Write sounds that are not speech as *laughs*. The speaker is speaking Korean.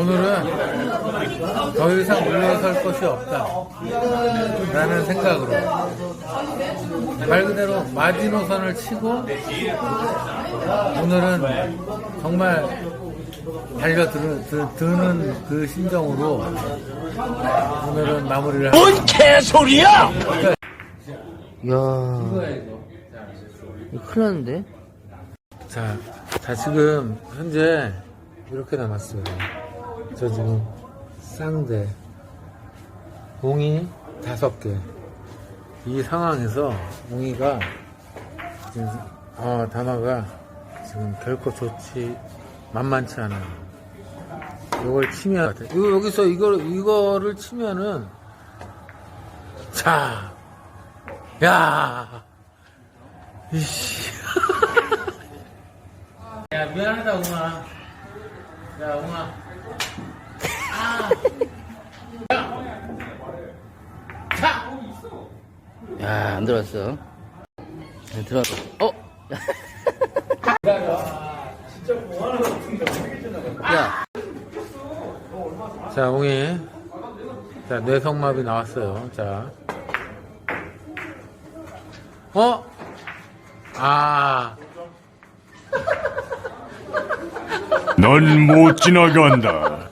오늘은 더 이상 물러설 것이 없다. 라는 생각으로 말 그대로 마지노선을 치고 오늘은 정말 달려드는 그 심정으로 오늘은 마무리를 뭔 개소리야! 이야. 이거 큰일 났는데? 자, 자 지금 현재 이렇게 남았어요. 저 지금 쌍대 옹이 다섯 개. 이 상황에서 옹이가 지금 어, 단어가 지금 결코 좋지 만만치 않아요. 이걸 치면 이거 여기서 이걸 이거를 치면은 자, 야, 이씨. *laughs* 야 미안하다 웅아 야 웅아 야, 안 들어왔어. 네, 들어왔어. 어? *laughs* 야, 자 웅이 자 뇌성마비 나왔어요 자 어? 아 넌 못 지나간다.